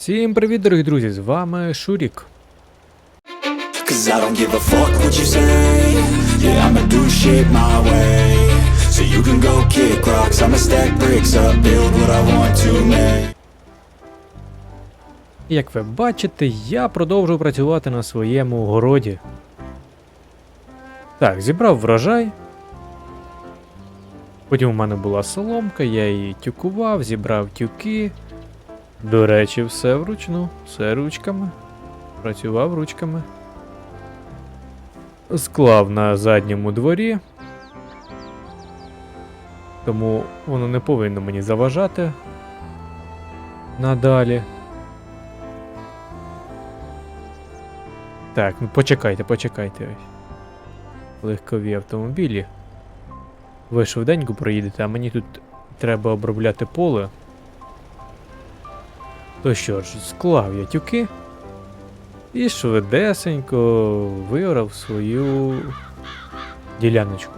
Всім привіт, дорогі друзі! З вами Шурік. Як ви бачите, я продовжую працювати на своєму городі. Так, зібрав врожай. Потім у мене була соломка, я її тюкував, зібрав тюки. До речі, все вручну, все ручками. Працював ручками. Склав на задньому дворі. Тому воно не повинно мені заважати. Надалі. Так, ну почекайте, почекайте. Легкові автомобілі. Ви швиденько проїдете, а мені тут треба обробляти поле. То що ж, склав я тюки і швидесенько виорав свою діляночку.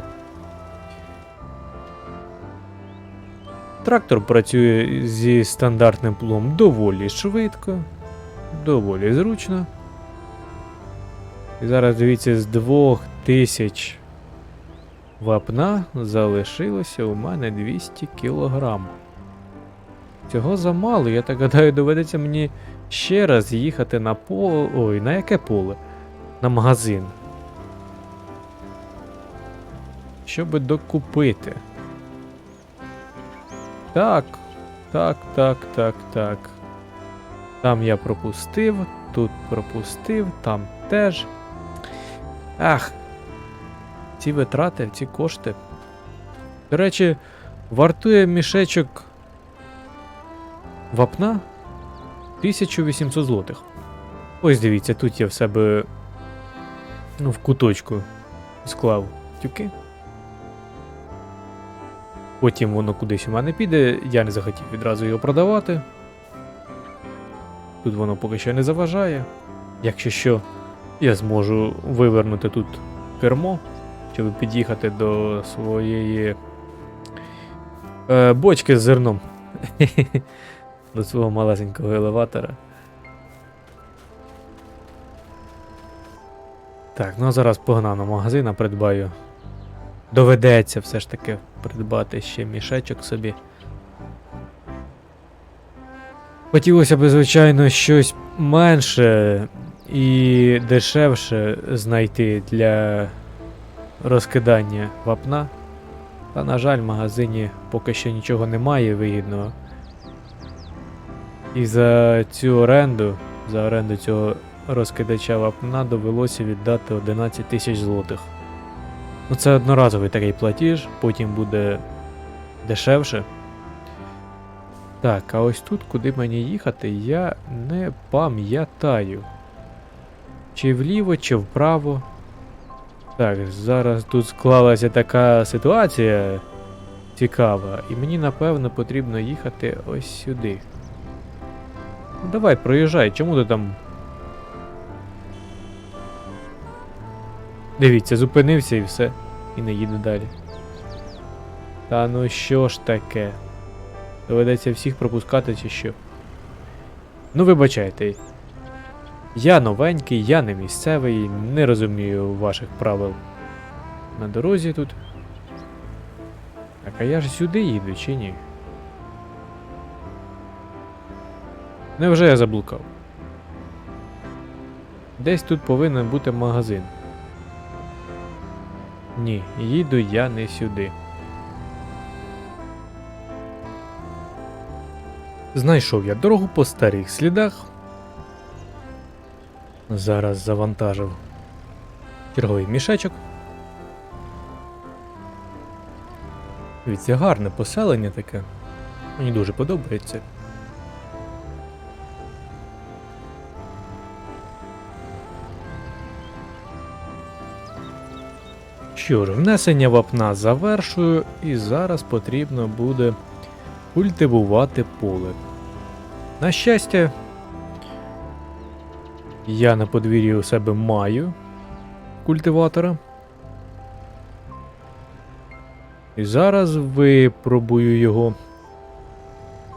Трактор працює зі стандартним плугом доволі швидко, доволі зручно. І зараз дивіться, з 2000 вапна залишилося у мене 200 кілограм. Цього замало, я так гадаю, доведеться мені ще раз їхати на поле. Ой, на яке поле? На магазин. Щоб докупити. Так, так, так, так, так. Там я пропустив, тут пропустив, там теж. Ах. Ці витрати, ці кошти. До речі, вартує мішечок вапна 1800 злотих. Ось дивіться, тут я в себе ну, в куточку склав тюки. Потім воно кудись у мене піде, я не захотів відразу його продавати. Тут воно поки що не заважає. Якщо що, я зможу вивернути тут кермо, щоб під'їхати до своєї е, бочки з зерном. до свого малесенького елеватора. Так, ну а зараз погнав на магазин, а придбаю. Доведеться все ж таки придбати ще мішечок собі. Хотілося б, звичайно, щось менше і дешевше знайти для розкидання вапна. Та, на жаль, в магазині поки що нічого немає вигідного. І за цю оренду, за оренду цього розкидача вапна довелося віддати 11 тисяч злотих. Ну це одноразовий такий платіж, потім буде дешевше. Так, а ось тут, куди мені їхати, я не пам'ятаю. Чи вліво, чи вправо. Так, зараз тут склалася така ситуація цікава, і мені напевно потрібно їхати ось сюди. Ну, давай, проїжджай, чому ти там. Дивіться, зупинився і все. І не їду далі. Та ну що ж таке? Доведеться всіх пропускати чи що? Ну, вибачайте. Я новенький, я не місцевий, не розумію ваших правил на дорозі тут. Так, а я ж сюди їду чи ні? Невже я заблукав? Десь тут повинен бути магазин. Ні, їду я не сюди. Знайшов я дорогу по старих слідах. Зараз завантажив черговий мішечок. Дивіться, гарне поселення таке. Мені дуже подобається. Що ж, внесення вапна завершую, і зараз потрібно буде культивувати поле. На щастя, я на подвір'ї у себе маю культиватора. І зараз випробую його,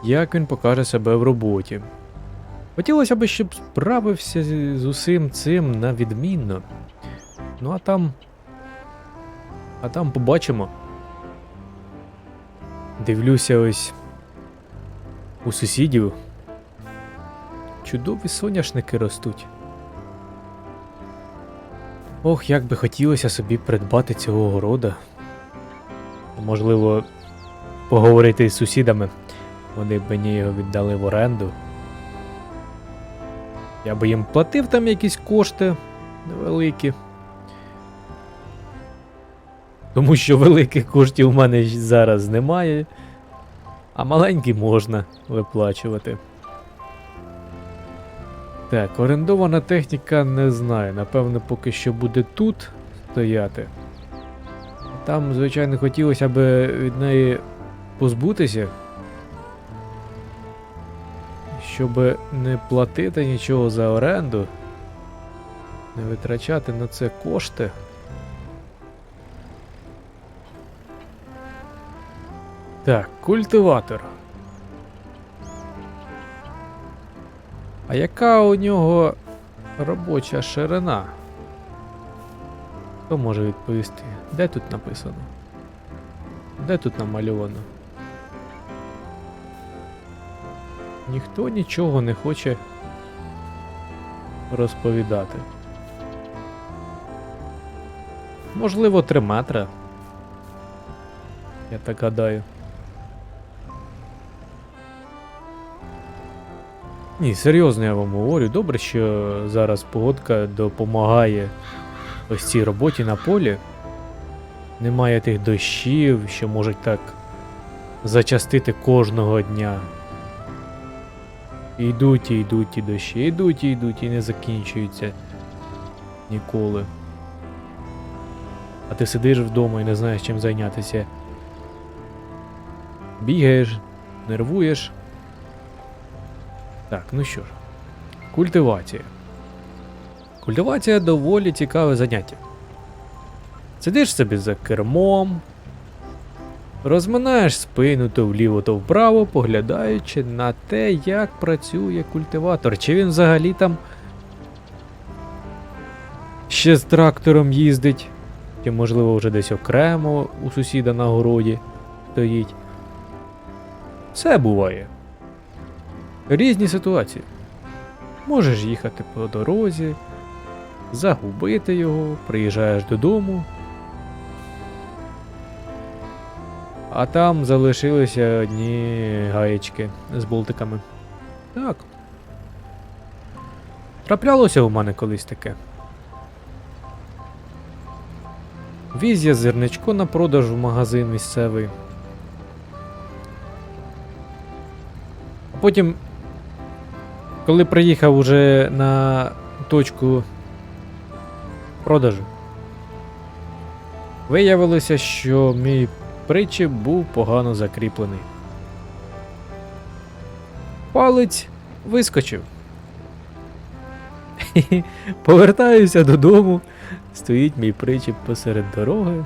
як він покаже себе в роботі. Хотілося б, щоб справився з усім цим на відмінно. Ну а там. А там побачимо. Дивлюся ось у сусідів. Чудові соняшники ростуть. Ох, як би хотілося собі придбати цього города. Можливо, поговорити з сусідами. Вони б мені його віддали в оренду. Я би їм платив там якісь кошти невеликі. Тому що великих коштів у мене зараз немає, а маленькі можна виплачувати. Так, орендована техніка не знаю. Напевно, поки що буде тут стояти. Там, звичайно, хотілося б від неї позбутися. Щоб не платити нічого за оренду, не витрачати на це кошти. Так, культиватор. А яка у нього робоча ширина? Хто може відповісти? Де тут написано? Де тут намальовано? Ніхто нічого не хоче розповідати. Можливо, 3 метри. Я так гадаю. Ні, серйозно я вам говорю. Добре, що зараз погодка допомагає ось цій роботі на полі. Немає тих дощів, що можуть так зачастити кожного дня. Йдуть, і йдуть ті дощі, йдуть, і йдуть, і не закінчуються ніколи. А ти сидиш вдома і не знаєш чим зайнятися. Бігаєш, нервуєш. Так, ну що ж. Культивація. Культивація доволі цікаве заняття. Сидиш собі за кермом, розминаєш спину то вліво, то вправо, поглядаючи на те, як працює культиватор. Чи він взагалі там ще з трактором їздить, чи можливо вже десь окремо у сусіда на городі стоїть. Все буває. Різні ситуації. Можеш їхати по дорозі, загубити його, приїжджаєш додому. А там залишилися одні гаєчки з болтиками. Так. Траплялося у мене колись таке. Віз я зерничко на продаж в магазин місцевий. А потім, коли приїхав уже на точку продажу, виявилося, що мій причіп був погано закріплений. Палець вискочив. Повертаюся додому. Стоїть мій причіп посеред дороги.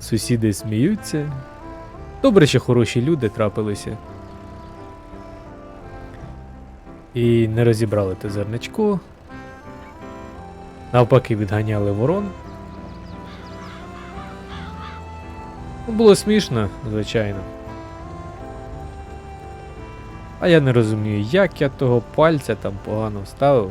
Сусіди сміються. Добре, що хороші люди трапилися. І не розібрали те зерничко. Навпаки, відганяли ворон. Ну, Було смішно, звичайно. А я не розумію, як я того пальця там погано вставив.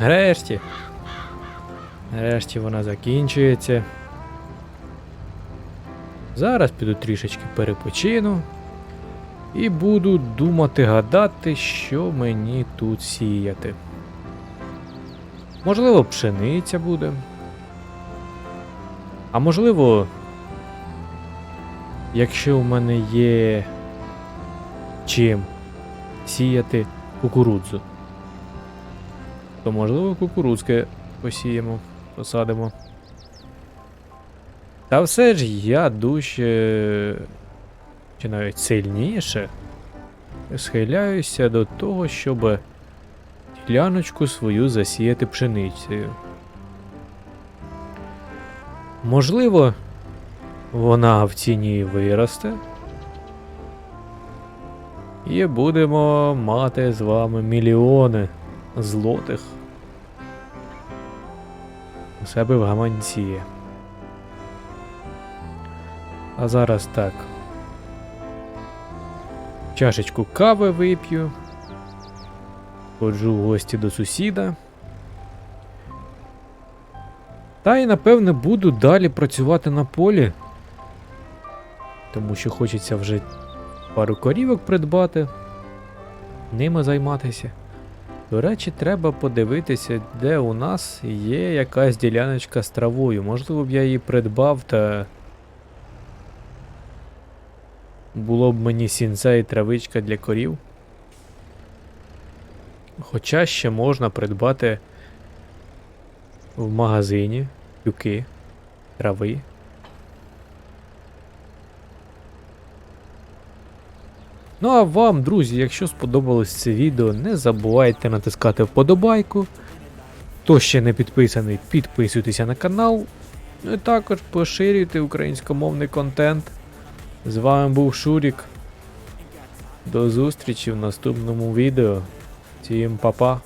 Нарешті. Нарешті вона закінчується. Зараз піду трішечки перепочину. І буду думати гадати, що мені тут сіяти. Можливо, пшениця буде. А можливо, якщо в мене є чим сіяти кукурудзу. То можливо кукурудзке посіємо, посадимо. Та все ж я дужче, чи навіть сильніше схиляюся до того, щоб діляночку свою засіяти пшеницею. Можливо, вона в ціні виросте. І будемо мати з вами мільйони злотих себе в гаманці. А зараз так. Чашечку кави вип'ю. Ходжу в гості до сусіда. Та й напевне буду далі працювати на полі. Тому що хочеться вже пару корівок придбати, ними займатися. До речі, треба подивитися, де у нас є якась діляночка з травою. Можливо б я її придбав та. Було б мені сінця і травичка для корів. Хоча ще можна придбати в магазині тюки, трави. Ну а вам, друзі, якщо сподобалось це відео, не забувайте натискати вподобайку. Хто ще не підписаний, підписуйтеся на канал. Ну і також поширюйте українськомовний контент. З вами був Шурік. До зустрічі в наступному відео. Всім па-па.